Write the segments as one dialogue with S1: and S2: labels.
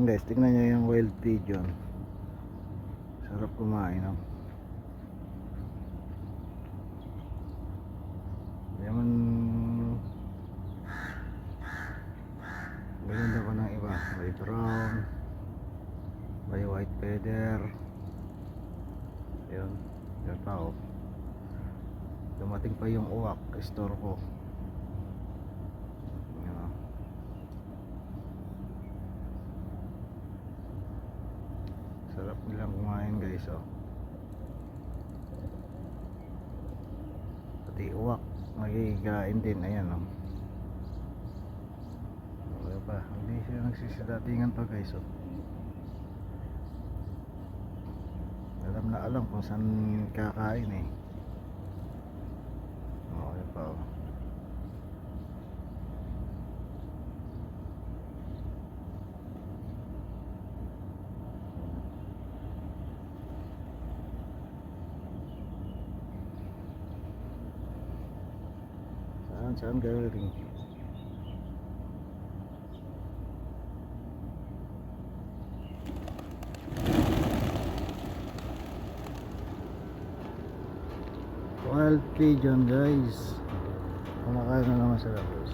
S1: Ang guys, tingnan nyo yung wild pigeon. Sarap kumain, no? Yaman Maganda pa ng iba. May brown. May white feather. Yun. Yun pa oh. Dumating pa yung uwak. Store ko. Yun, oh. Sarap nilang kumain guys oh. Pati uwak. Magigikain din. Ayan oh. Wala pa. Hindi siya nagsisidatingan pa guys oh. Alam na alam kung saan kakain eh. Oh, yun pa oh. Saan saan galing? Wild pigeon guys. Kumakain na naman sila guys.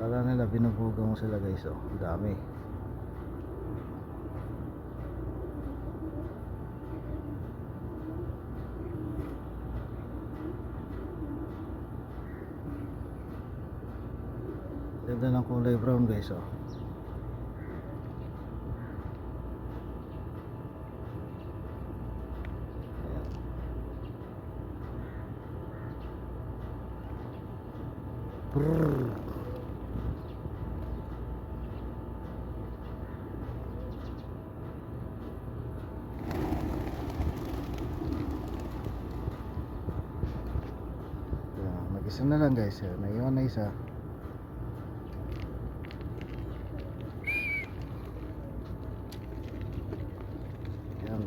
S1: Kala nila binubuga mo sila guys oh. Dami. Ganda ng kulay brown guys oh. Brrr. Mag-isa na lang guys. Naiwan na isa.